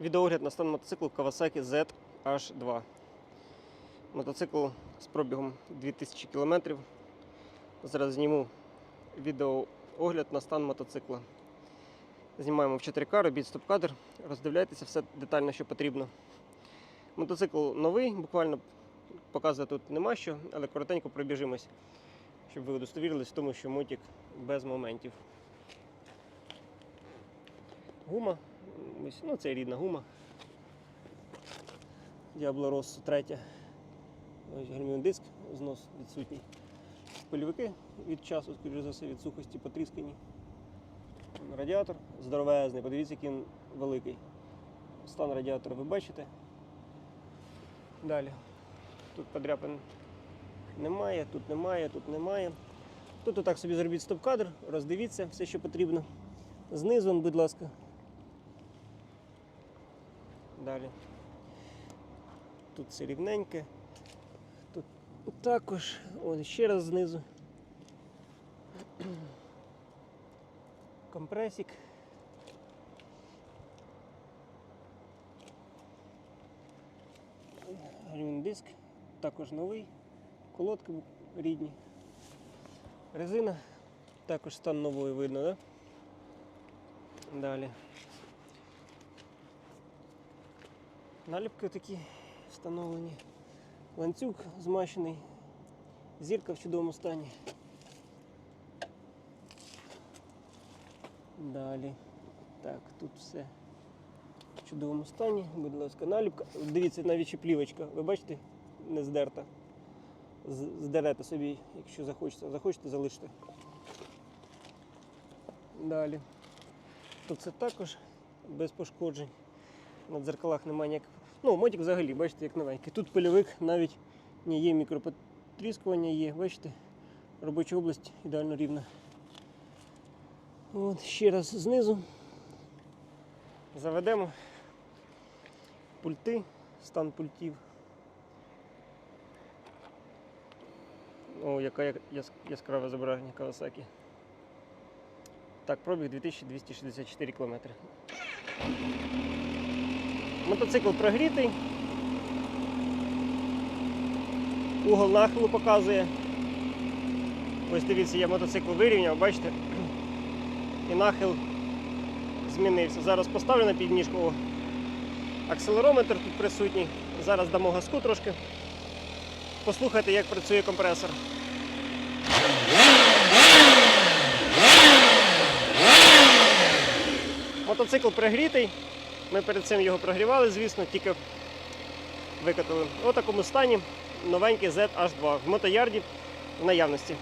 Відеогляд на стан мотоциклу Kawasaki ZH2. Мотоцикл з пробігом 2000 км. Зараз зніму відеоогляд на стан мотоцикла. Знімаємо в 4К, робіть стоп-кадр, роздивляйтеся все детально, що потрібно. Мотоцикл новий, буквально показувати тут нема що, але коротенько пробіжимось, щоб ви удостовірились в тому, що мотик без моментів. Гума. Ось, ну, це рідна гума. Rosso 3. Ось гальмівний диск, знос відсутній. Пильовики від часу, скоріш за все, від сухості потріскані. Радіатор здоровезний, подивіться, який він великий. Стан радіатора ви бачите. Далі. Тут подряпин немає, тут немає, тут немає. Тут отак собі зробіть стоп-кадр, роздивіться все, що потрібно. Знизу, будь ласка. Далі. Тут все рівненьке. Тут також. Ось ще раз знизу. Компресик. Гальмін диск. Також новий. Колодки рідні. Резина. Також стан нової видно? Да? Далі. Наліпки такі встановлені. Ланцюг змащений. Зірка в чудовому стані. Далі. Так, тут все в чудовому стані. Будь ласка, наліпка. Дивіться, навіть ще плівочка. Ви бачите? Не здерта. Здерете собі, якщо захочете. Захочете, залиште. Далі. Тут це також без пошкоджень. На дзеркалах немає ніяких. Ну, мотик взагалі, бачите, як новенький. Тут пильовик навіть не є мікропотріскування, є, бачите, робоча область ідеально рівна. От, ще раз знизу. Заведемо пульти, стан пультів. О, яка яскраве зображення Kawasaki. Так, пробіг 2264 км. Мотоцикл прогрітий. Угол нахилу показує. Ось дивіться, я мотоцикл вирівняв, бачите? І нахил змінився. Зараз поставлю на підніжку. О, Акселерометр тут присутній. Зараз дамо газку трошки. Послухайте, як працює компресор. Мотоцикл пригрітий. Ми перед цим його прогрівали, звісно, тільки викатали. У такому стані новенький ZH2 в мотоярді в наявності.